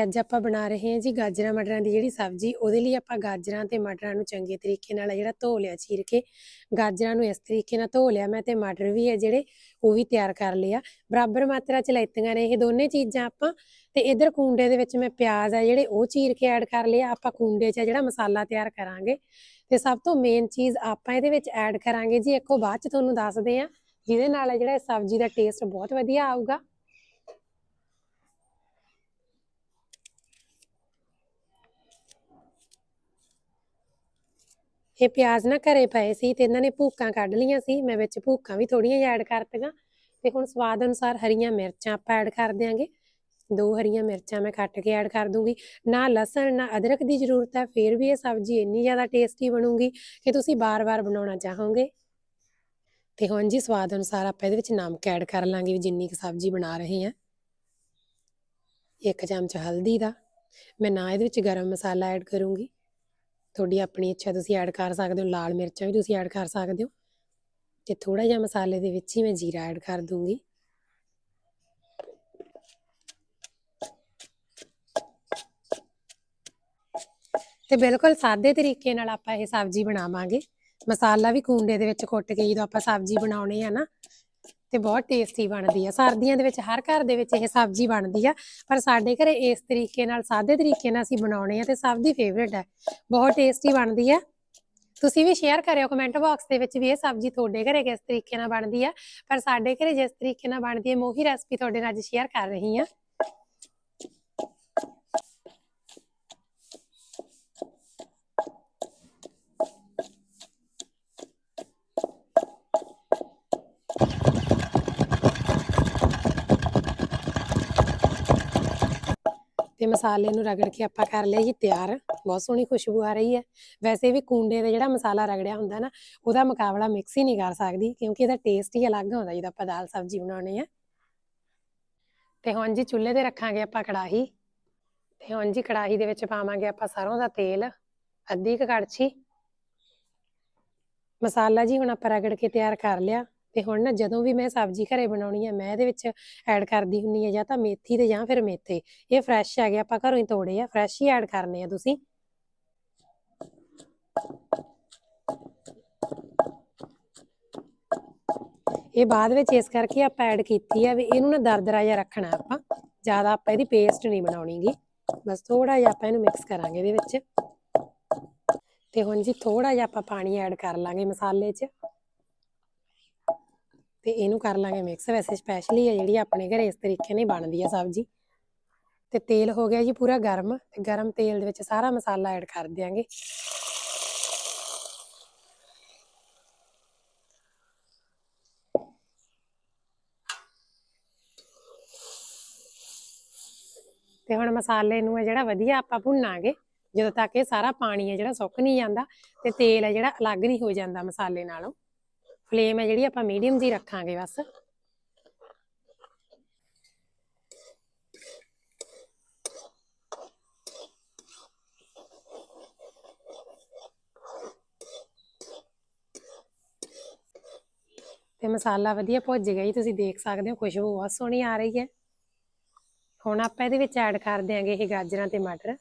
ਤੇ ਅੱਜ ਆਪਾਂ ਬਣਾ ਰਹੇ ਹਾਂ ਜੀ ਗਾਜਰਾਂ ਮਟਰਾਂ ਦੀ ਜਿਹੜੀ ਸਬਜ਼ੀ, ਉਹਦੇ ਲਈ ਆਪਾਂ ਗਾਜਰਾਂ ਤੇ ਮਟਰਾਂ ਨੂੰ ਚੰਗੇ ਤਰੀਕੇ ਨਾਲ ਜਿਹੜਾ ਧੋ ਲਿਆ, ਚੀਰ ਕੇ ਗਾਜਰਾਂ ਨੂੰ ਇਸ ਤਰੀਕੇ ਨਾਲ ਧੋ ਲਿਆ ਮੈਂ ਤੇ ਮਟਰ ਵੀ ਹੈ ਜਿਹੜੇ ਉਹ ਵੀ ਤਿਆਰ ਕਰ ਲਿਆ ਬਰਾਬਰ ਮਾਤਰਾ ਚ ਲੈਤੀਆਂ ਨੇ ਇਹ ਦੋਨੇ ਚੀਜ਼ਾਂ ਆਪਾਂ ਤੇ ਇਧਰ ਕੁੰਡੇ ਦੇ ਵਿੱਚ ਮੈਂ ਪਿਆਜ਼ ਆ ਜਿਹੜੇ ਉਹ ਚੀਰ ਕੇ ਐਡ ਕਰ ਲਿਆ ਆਪਾਂ ਕੁੰਡੇ 'ਚ ਜਿਹੜਾ ਮਸਾਲਾ ਤਿਆਰ ਕਰਾਂਗੇ। ਤੇ ਸਭ ਤੋਂ ਮੇਨ ਚੀਜ਼ ਆਪਾਂ ਇਹਦੇ ਵਿੱਚ ਐਡ ਕਰਾਂਗੇ ਜੀ, ਇੱਕੋ ਬਾਅਦ ਚ ਤੁਹਾਨੂੰ ਦੱਸਦੇ ਆ ਜਿਹਦੇ ਨਾਲ ਜਿਹੜਾ ਸਬਜ਼ੀ ਦਾ ਟੇਸਟ ਬਹੁਤ ਵਧੀਆ ਆਊਗਾ। ਇਹ ਪਿਆਜ਼ ਨਾ ਘਰੇ ਪਏ ਸੀ ਤੇ ਇਹਨਾਂ ਨੇ ਭੂਕਾਂ ਕੱਢ ਲਈਆਂ ਸੀ, ਮੈਂ ਵਿੱਚ ਭੂਕਾਂ ਵੀ ਥੋੜੀਆਂ ਜਿਹਾ ਐਡ ਕਰਤੀਆਂ। ਤੇ ਹੁਣ ਸਵਾਦ ਅਨੁਸਾਰ ਹਰੀਆਂ ਮਿਰਚਾਂ ਆਪਾਂ ਐਡ ਕਰ ਦਿਆਂਗੇ। ਦੋ ਹਰੀਆਂ ਮਿਰਚਾਂ ਮੈਂ ਕੱਟ ਕੇ ਐਡ ਕਰ ਦੂੰਗੀ। ਨਾ ਲਸਣ, ਨਾ ਅਦਰਕ ਦੀ ਜ਼ਰੂਰਤ ਹੈ, ਫਿਰ ਵੀ ਇਹ ਸਬਜ਼ੀ ਇੰਨੀ ਜ਼ਿਆਦਾ ਟੇਸਟੀ ਬਣੂਗੀ ਕਿ ਤੁਸੀਂ ਬਾਰ-ਬਾਰ ਬਣਾਉਣਾ ਚਾਹੋਗੇ। ਤੇ ਹੁਣ ਜੀ ਸਵਾਦ ਅਨੁਸਾਰ ਆਪਾਂ ਇਹਦੇ ਵਿੱਚ ਨਮਕ ਐਡ ਕਰ ਲਾਂਗੇ ਵੀ ਜਿੰਨੀ ਕੁ ਸਬਜ਼ੀ ਬਣਾ ਰਹੇ ਹਾਂ। ਇੱਕ ਚਮਚ ਹਲਦੀ ਦਾ। ਮੈਂ ਨਾ ਇਹਦੇ ਵਿੱਚ ਗਰਮ ਮਸਾਲਾ ਐਡ ਕਰੂੰਗੀ। ਤੁਹਾਡੀ ਆਪਣੀ ਇੱਛਾ ਤੁਸੀਂ ਐਡ ਕਰ ਸਕਦੇ ਹੋ, ਲਾਲ ਮਿਰਚਾਂ ਵੀ ਤੁਸੀਂ ਐਡ ਕਰ ਸਕਦੇ ਹੋ। ਤੇ ਥੋੜਾ ਜਿਹਾ ਮਸਾਲੇ ਦੇ ਵਿੱਚ ਹੀ ਮੈਂ ਜੀਰਾ ਐਡ ਕਰ ਦੂੰਗੀ। ਤੇ ਬਿਲਕੁਲ ਸਾਦੇ ਤਰੀਕੇ ਨਾਲ ਆਪਾਂ ਇਹ ਸਬਜ਼ੀ ਬਣਾਵਾਂਗੇ। ਮਸਾਲਾ ਵੀ ਕੂੰਡੇ ਦੇ ਵਿੱਚ ਕੁੱਟ ਕੇ ਜਦੋਂ ਆਪਾਂ ਸਬਜ਼ੀ ਬਣਾਉਣੀ ਆ ਨਾ ਤੇ ਬਹੁਤ ਟੇਸਟੀ ਬਣਦੀ ਆ। ਸਰਦੀਆਂ ਦੇ ਵਿੱਚ ਹਰ ਘਰ ਦੇ ਵਿੱਚ ਇਹ ਸਬਜ਼ੀ ਬਣਦੀ ਆ, ਪਰ ਸਾਡੇ ਘਰੇ ਇਸ ਤਰੀਕੇ ਨਾਲ, ਸਾਦੇ ਤਰੀਕੇ ਨਾਲ ਅਸੀਂ ਬਣਾਉਣੇ ਆ ਤੇ ਸਭ ਦੀ ਫੇਵਰੇਟ ਹੈ ਬਹੁਤ ਟੇਸਟੀ ਬਣਦੀ ਆ। ਤੁਸੀਂ ਵੀ ਸ਼ੇਅਰ ਕਰਿਓ ਕਮੈਂਟ ਬਾਕਸ ਦੇ ਵਿੱਚ ਵੀ ਇਹ ਸਬਜ਼ੀ ਤੁਹਾਡੇ ਘਰੇ ਕਿਸ ਤਰੀਕੇ ਨਾਲ ਬਣਦੀ ਆ। ਪਰ ਸਾਡੇ ਘਰੇ ਜਿਸ ਤਰੀਕੇ ਨਾਲ ਬਣਦੀ ਹੈ ਮੈਂ ਉਹੀ ਰੈਸਪੀ ਤੁਹਾਡੇ ਨਾਲ ਅੱਜ ਸ਼ੇਅਰ ਕਰ ਰਹੀ ਆ। ਤੇ ਮਸਾਲੇ ਨੂੰ ਰਗੜ ਕੇ ਆਪਾਂ ਕਰ ਲਿਆ ਜੀ ਤਿਆਰ। ਬਹੁਤ ਸੋਹਣੀ ਖੁਸ਼ਬੂ ਆ ਰਹੀ ਹੈ। ਵੈਸੇ ਵੀ ਕੁੰਡੇ ਦਾ ਜਿਹੜਾ ਮਸਾਲਾ ਰਗੜਿਆ ਹੁੰਦਾ ਨਾ, ਉਹਦਾ ਮੁਕਾਬਲਾ ਮਿਕਸ ਹੀ ਨਹੀਂ ਕਰ ਸਕਦੀ, ਕਿਉਂਕਿ ਇਹਦਾ ਟੇਸਟ ਹੀ ਅਲੱਗ ਹੁੰਦਾ ਜਦੋਂ ਆਪਾਂ ਦਾਲ ਸਬਜ਼ੀ ਬਣਾਉਣੀ ਆ। ਤੇ ਹੁਣ ਜੀ ਚੁੱਲ੍ਹੇ ਤੇ ਰੱਖਾਂਗੇ ਆਪਾਂ ਕੜਾਹੀ। ਤੇ ਹੁਣ ਜੀ ਕੜਾਹੀ ਦੇ ਵਿੱਚ ਪਾਵਾਂਗੇ ਆਪਾਂ ਸਰੋਂ ਦਾ ਤੇਲ, ਅੱਧੀ ਕੁ ਕੜਛੀ। ਮਸਾਲਾ ਜੀ ਹੁਣ ਆਪਾਂ ਰਗੜ ਕੇ ਤਿਆਰ ਕਰ ਲਿਆ। ਤੇ ਹੁਣ ਨਾ ਜਦੋਂ ਵੀ ਮੈਂ ਸਬਜ਼ੀ ਘਰੇ ਬਣਾਉਣੀ ਆ, ਮੈਂ ਇਹਦੇ ਵਿੱਚ ਐਡ ਕਰਦੀ ਹੁੰਨੀ ਆ ਜਾਂ ਤਾਂ ਮੇਥੀ ਤੇ ਜਾਂ ਫਿਰ ਮੇਥੇ। ਇਹ ਫਰੈਸ਼ ਹੈਗੇ ਆਪਾਂ ਘਰੋਂ ਹੀ ਤੋੜੇ ਆ ਫਰੈਸ਼ ਹੀ ਐਡ ਕਰਨੇ ਆ ਤੁਸੀਂ। ਇਹ ਬਾਅਦ ਵਿੱਚ ਇਸ ਕਰਕੇ ਆਪਾਂ ਐਡ ਕੀਤੀ ਆ ਵੀ ਇਹਨੂੰ ਨਾ ਦਰਦਰਾ ਜਿਹਾ ਰੱਖਣਾ ਆਪਾਂ। ਜ਼ਿਆਦਾ ਆਪਾਂ ਇਹਦੀ ਪੇਸਟ ਨਹੀਂ ਬਣਾਉਣੀਗੀ। ਬਸ ਥੋੜਾ ਜਿਹਾ ਆਪਾਂ ਇਹਨੂੰ ਮਿਕਸ ਕਰਾਂਗੇ ਇਹਦੇ ਵਿੱਚ। ਤੇ ਹੁਣ ਜੀ ਥੋੜਾ ਜਿਹਾ ਆਪਾਂ ਪਾਣੀ ਐਡ ਕਰ ਲਾਂਗੇ ਮਸਾਲੇ 'ਚ। ਤੇ ਇਹਨੂੰ ਕਰ ਲਾਂਗੇ ਮਿਕਸ ਵੈਸੇ ਸਪੈਸ਼ਲੀ ਹੈ ਜਿਹੜੀ ਆਪਣੇ ਘਰੇ ਇਸ ਤਰੀਕੇ ਨਾਲ ਬਣਦੀ ਆ ਸਬਜ਼ੀ। ਤੇ ਤੇਲ ਹੋ ਗਿਆ ਜੀ ਪੂਰਾ ਗਰਮ। ਤੇ ਗਰਮ ਤੇਲ ਦੇ ਵਿੱਚ ਸਾਰਾ ਮਸਾਲਾ ਐਡ ਕਰ ਦਿਆਂਗੇ। ਤੇ ਹੁਣ ਮਸਾਲੇ ਨੂੰ ਹੈ ਜਿਹੜਾ ਵਧੀਆ ਆਪਾਂ ਭੁੰਨਾਂਗੇ, ਜਦੋਂ ਤੱਕ ਇਹ ਸਾਰਾ ਪਾਣੀ ਹੈ ਜਿਹੜਾ ਸੁੱਕ ਨਹੀਂ ਜਾਂਦਾ, ਤੇ ਤੇਲ ਹੈ ਜਿਹੜਾ ਅਲੱਗ ਨਹੀਂ ਹੋ ਜਾਂਦਾ ਮਸਾਲੇ ਨਾਲੋਂ। ਫਲੇਮ ਹੈ ਜਿਹੜੀ ਆਪਾਂ ਮੀਡੀਅਮ ਦੀ ਰੱਖਾਂਗੇ ਬਸ। ਤੇ ਮਸਾਲਾ ਵਧੀਆ ਭੁੱਜ ਗਿਆ ਜੀ, ਤੁਸੀਂ ਦੇਖ ਸਕਦੇ ਹੋ, ਖੁਸ਼ਬੂ ਬਹੁਤ ਸੋਹਣੀ ਆ ਰਹੀ ਹੈ। ਹੁਣ ਆਪਾਂ ਇਹਦੇ ਵਿੱਚ ਐਡ ਕਰ ਦਿਆਂਗੇ ਇਹ ਗਾਜਰਾਂ ਤੇ ਮਟਰ।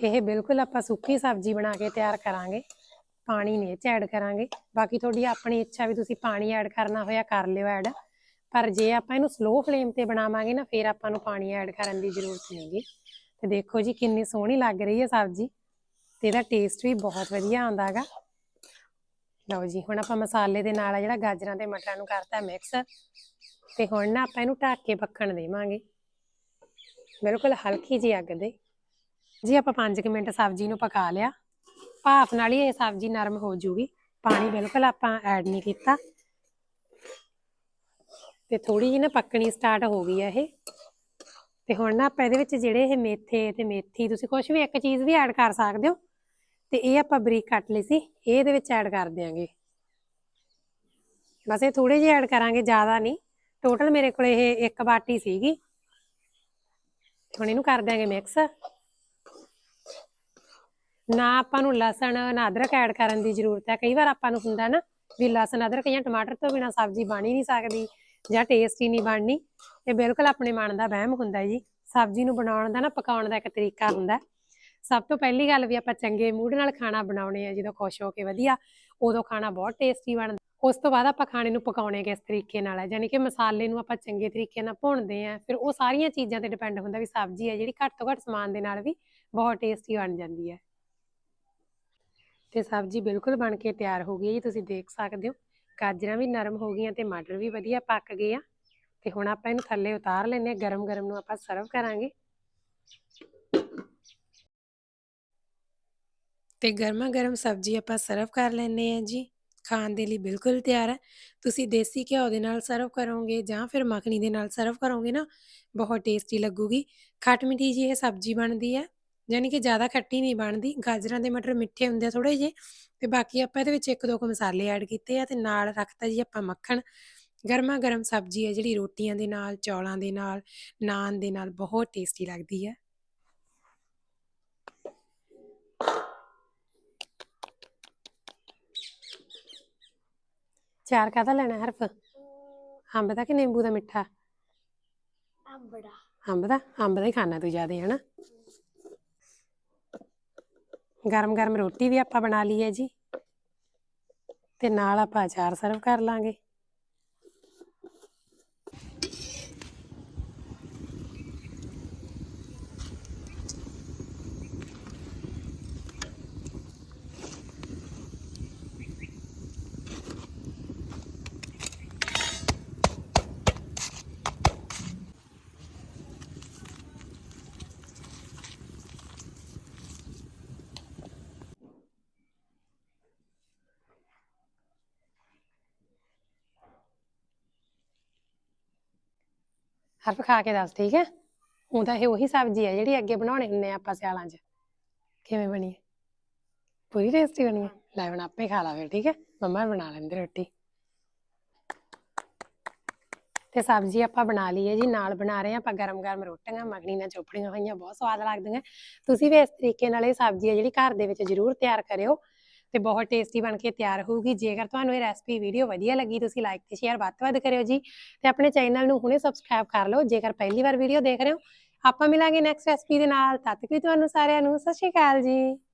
ਇਹ ਬਿਲਕੁਲ ਆਪਾਂ ਸੁੱਕੀ ਸਬਜ਼ੀ ਬਣਾ ਕੇ ਤਿਆਰ ਕਰਾਂਗੇ। ਪਾਣੀ ਨਹੀਂ ਇਹ 'ਚ ਐਡ ਕਰਾਂਗੇ। ਬਾਕੀ ਤੁਹਾਡੀ ਆਪਣੀ ਇੱਛਾ ਵੀ ਤੁਸੀਂ ਪਾਣੀ ਐਡ ਕਰਨਾ ਹੋਇਆ ਕਰ ਲਿਓ ਐਡ ਪਰ ਜੇ ਆਪਾਂ ਇਹਨੂੰ ਸਲੋ ਫਲੇਮ ਤੇ ਬਣਾਵਾਂਗੇ ਨਾ, ਫਿਰ ਆਪਾਂ ਨੂੰ ਪਾਣੀ ਐਡ ਕਰਨ ਦੀ ਜ਼ਰੂਰਤ ਨਹੀਂਗੀ ਤੇ ਦੇਖੋ ਜੀ ਕਿੰਨੀ ਸੋਹਣੀ ਲੱਗ ਰਹੀ ਹੈ ਸਬਜ਼ੀ। ਤੇ ਇਹਦਾ ਟੇਸਟ ਵੀ ਬਹੁਤ ਵਧੀਆ ਆਉਂਦਾ ਹੈਗਾ। ਲਓ ਜੀ, ਹੁਣ ਆਪਾਂ ਮਸਾਲੇ ਦੇ ਨਾਲ ਆ ਜਿਹੜਾ ਗਾਜਰਾਂ ਤੇ ਮਟਰਾਂ ਨੂੰ ਕਰਤਾ ਮਿਕਸ ਤੇ ਹੁਣ ਨਾ ਆਪਾਂ ਇਹਨੂੰ ਢੱਕ ਕੇ ਪੱਕਣ ਦੇਵਾਂਗੇ। ਬਿਲਕੁਲ ਹਲਕੀ ਜੀ ਅੱਗ ਦੇ। ਜੀ ਆਪਾਂ 5 ਮਿੰਟ ਸਬਜ਼ੀ ਨੂੰ ਪਕਾ ਲਿਆ, ਭਾਫ ਨਾਲ ਹੀ ਇਹ ਸਬਜ਼ੀ ਨਰਮ ਹੋ ਜੂਗੀ। ਪਾਣੀ ਬਿਲਕੁਲ ਆਪਾਂ ਐਡ ਨਹੀਂ ਕੀਤਾ। ਤੇ ਥੋੜੀ ਜਿਹੀ ਨਾ ਪੱਕਣੀ ਸਟਾਰਟ ਹੋ ਗਈ ਹੈ ਇਹ। ਤੇ ਹੁਣ ਨਾ ਆਪਾਂ ਇਹਦੇ ਵਿੱਚ ਜਿਹੜੇ ਇਹ ਮੇਥੇ ਤੇ ਮੇਥੀ, ਤੁਸੀਂ ਕੁਝ ਵੀ ਇੱਕ ਚੀਜ਼ ਵੀ ਐਡ ਕਰ ਸਕਦੇ ਹੋ। ਤੇ ਇਹ ਆਪਾਂ ਬਰੀਕ ਕੱਟ ਲਈ ਸੀ, ਇਹ ਇਹਦੇ ਵਿੱਚ ਐਡ ਕਰ ਦਿਆਂਗੇ। ਬਸ ਇਹ ਥੋੜੇ ਜਿਹੇ ਐਡ ਕਰਾਂਗੇ, ਜ਼ਿਆਦਾ ਨਹੀਂ। ਟੋਟਲ ਮੇਰੇ ਕੋਲ ਇਹ ਇੱਕ ਬਾਟੀ ਸੀਗੀ। ਹੁਣ ਇਹਨੂੰ ਕਰ ਦਿਆਂਗੇ ਮਿਕਸ ਨਾ ਆਪਾਂ ਨੂੰ ਲਸਣ, ਨਾ ਅਦਰਕ ਐਡ ਕਰਨ ਦੀ ਜ਼ਰੂਰਤ ਹੈ। ਕਈ ਵਾਰ ਆਪਾਂ ਨੂੰ ਹੁੰਦਾ ਨਾ ਵੀ ਲਸਣ, ਅਦਰਕ ਜਾਂ ਟਮਾਟਰ ਤੋਂ ਬਿਨਾ ਸਬਜ਼ੀ ਬਣ ਹੀ ਨਹੀਂ ਸਕਦੀ ਜਾਂ ਟੇਸਟੀ ਨਹੀਂ ਬਣਨੀ। ਇਹ ਬਿਲਕੁਲ ਆਪਣੇ ਮਨ ਦਾ ਵਹਿਮ ਹੁੰਦਾ ਜੀ। ਸਬਜ਼ੀ ਨੂੰ ਬਣਾਉਣ ਦਾ ਨਾ, ਪਕਾਉਣ ਦਾ ਇੱਕ ਤਰੀਕਾ ਹੁੰਦਾ ਸਭ ਤੋਂ ਪਹਿਲੀ ਗੱਲ ਵੀ ਆਪਾਂ ਚੰਗੇ ਮੂਡ ਨਾਲ ਖਾਣਾ ਬਣਾਉਣੇ ਆ, ਜਦੋਂ ਖੁਸ਼ ਹੋ ਕੇ ਵਧੀਆ, ਉਦੋਂ ਖਾਣਾ ਬਹੁਤ ਟੇਸਟੀ ਬਣਦਾ। ਉਸ ਤੋਂ ਬਾਅਦ ਆਪਾਂ ਖਾਣੇ ਨੂੰ ਪਕਾਉਣੇ ਕਿਸ ਤਰੀਕੇ ਨਾਲ ਹੈ। ਯਾਨੀ ਕਿ ਮਸਾਲੇ ਨੂੰ ਆਪਾਂ ਚੰਗੇ ਤਰੀਕੇ ਨਾਲ ਭੁੰਨਦੇ ਆ, ਫਿਰ ਉਹ ਸਾਰੀਆਂ ਚੀਜ਼ਾਂ ਤੇ ਡਿਪੈਂਡ ਹੁੰਦਾ ਵੀ ਸਬਜ਼ੀ ਹੈ ਜਿਹੜੀ ਘੱਟ ਤੋਂ ਘੱਟ ਸਮਾਨ ਦੇ ਨਾਲ ਵੀ ਬਹੁਤ ਟੇਸਟੀ ਬਣ ਜਾਂਦੀ ਹੈ। ਤੇ ਸਬਜ਼ੀ ਬਿਲਕੁਲ ਬਣ ਕੇ ਤਿਆਰ ਹੋ ਗਈ ਹੈ ਜੀ, ਤੁਸੀਂ ਦੇਖ ਸਕਦੇ ਹੋ। ਗਾਜਰਾਂ ਵੀ ਨਰਮ ਹੋ ਗਈਆਂ ਤੇ ਮਟਰ ਵੀ ਵਧੀਆ ਪੱਕ ਗਏ ਆ। ਤੇ ਹੁਣ ਆਪਾਂ ਇਹਨੂੰ ਥੱਲੇ ਉਤਾਰ ਲੈਨੇ ਆ ਗਰਮ ਗਰਮ ਨੂੰ ਆਪਾਂ ਸਰਵ ਕਰਾਂਗੇ। ਤੇ ਗਰਮਾ ਗਰਮ ਸਬਜ਼ੀ ਆਪਾਂ ਸਰਵ ਕਰ ਲੈਨੇ ਆ ਜੀ। ਖਾਣ ਦੇ ਲਈ ਬਿਲਕੁਲ ਤਿਆਰ ਹੈ। ਤੁਸੀਂ ਦੇਸੀ ਘਿਓ ਦੇ ਨਾਲ ਸਰਵ ਕਰੋਗੇ ਜਾਂ ਫਿਰ ਮੱਖਣੀ ਦੇ ਨਾਲ ਸਰਵ ਕਰੋਗੇ ਨਾ, ਬਹੁਤ ਟੇਸਟੀ ਲੱਗੂਗੀ। ਖੱਟ ਮਿੱਠੀ ਜੀ ਇਹ ਸਬਜ਼ੀ ਬਣਦੀ ਹੈ। ਯਾਨੀ ਕਿ ਜ਼ਿਆਦਾ ਖੱਟੀ ਨਹੀਂ ਬਣਦੀ ਗਾਜਰਾਂ ਦੇ ਮਟਰ ਮਿੱਠੇ ਹੁੰਦੇ ਆ ਥੋੜੇ ਜਿਹੇ ਤੇ ਬਾਕੀ ਆਪਾਂ ਇਹਦੇ ਵਿੱਚ ਇੱਕ ਦੋ ਕੁ ਮਸਾਲੇ ਐਡ ਕੀਤੇ ਆ ਤੇ ਨਾਲ ਰੱਖਤਾ ਜੀ ਆਪਾਂ ਮੱਖਣ। ਗਰਮਾ ਗਰਮ ਸਬਜ਼ੀ ਹੈ ਜਿਹੜੀ ਰੋਟੀਆਂ ਦੇ ਨਾਲ ਚੌਲਾਂ ਦੇ ਨਾਲ ਨਾਨ ਦੇ ਨਾਲ ਬਹੁਤ ਟੇਸਟੀ ਲੱਗਦੀ ਹੈ ਚਾਰ ਕਾਹਦਾ ਲੈਣਾ ਹਰਫ? ਅੰਬ ਦਾ ਕਿ ਨਿੰਬੂ ਦਾ ਮਿੱਠਾ? ਅੰਬੜਾ ਅੰਬ ਦਾ? ਅੰਬ ਦਾ ਹੀ ਖਾਣਾ ਤੂੰ ਜ਼ਿਆਦਾ ਹਨਾ? ਗਰਮ ਗਰਮ ਗਰਮ ਰੋਟੀ ਵੀ ਆਪਾਂ ਬਣਾ ਲਈ ਹੈ ਜੀ। ਤੇ ਨਾਲ ਆਪਾਂ ਅਚਾਰ ਸਰਵ ਕਰ ਲਾਂਗੇ। ਹਰਫ ਖਾ ਕੇ ਦੱਸ, ਠੀਕ ਹੈ? ਉਹ ਤਾਂ ਇਹ ਉਹੀ ਸਬਜ਼ੀ ਹੈ ਜਿਹੜੀ ਅੱਗੇ ਬਣਾਉਣੇ ਹੁੰਨੇ ਆ ਆਪਾਂ ਸਿਆਲਾਂ 'ਚ। ਕਿਵੇਂ ਬਣੀ ਹੈ ਪੂਰੀ ਟੇਸਟੀ ਬਣੀ ਹੈ ਲੈ ਹੁਣ ਆਪੇ ਖਾ ਲਾ ਫਿਰ, ਠੀਕ ਹੈ? ਮੰਮਾ ਬਣਾ ਲੈਂਦੇ ਰੋਟੀ। ਤੇ ਸਬਜ਼ੀ ਆਪਾਂ ਬਣਾ ਲਈ ਹੈ ਜੀ, ਨਾਲ ਬਣਾ ਰਹੇ ਹਾਂ ਆਪਾਂ ਗਰਮ ਗਰਮ ਰੋਟੀਆਂ ਮੱਖਣੀ ਨਾਲ ਚੋਪੜੀਆਂ ਹੋਈਆਂ, ਬਹੁਤ ਸਵਾਦ ਲੱਗਦੀਆਂ। ਤੁਸੀਂ ਵੀ ਇਸ ਤਰੀਕੇ ਨਾਲ ਇਹ ਸਬਜ਼ੀ ਹੈ ਜਿਹੜੀ ਘਰ ਦੇ ਵਿੱਚ ਜ਼ਰੂਰ ਤਿਆਰ ਕਰਿਓ। ਤੇ ਬਹੁਤ ਟੇਸਟੀ ਬਣ ਕੇ ਤਿਆਰ ਹੋਊਗੀ। ਜੇਕਰ ਤੁਹਾਨੂੰ ਇਹ ਰੈਸਪੀ ਵੀਡੀਓ ਵਧੀਆ ਲੱਗੀ, ਤੁਸੀਂ ਲਾਈਕ ਤੇ ਸ਼ੇਅਰ ਵੱਧ ਤੋਂ ਵੱਧ ਕਰਿਓ ਜੀ ਤੇ ਆਪਣੇ ਚੈਨਲ ਨੂੰ ਹੁਣੇ ਸਬਸਕ੍ਰਾਈਬ ਕਰ ਲਓ। ਜੇਕਰ ਪਹਿਲੀ ਵਾਰ ਵੀਡੀਓ ਦੇਖ ਰਹੇ ਹੋ, ਆਪਾਂ ਮਿਲਾਂਗੇ ਨੈਕਸਟ ਰੈਸਪੀ ਦੇ ਨਾਲ। ਤਦ ਤੱਕ ਲਈ ਤੁਹਾਨੂੰ ਸਾਰਿਆਂ ਨੂੰ ਸਤਿ ਸ਼੍ਰੀ ਅਕਾਲ ਜੀ।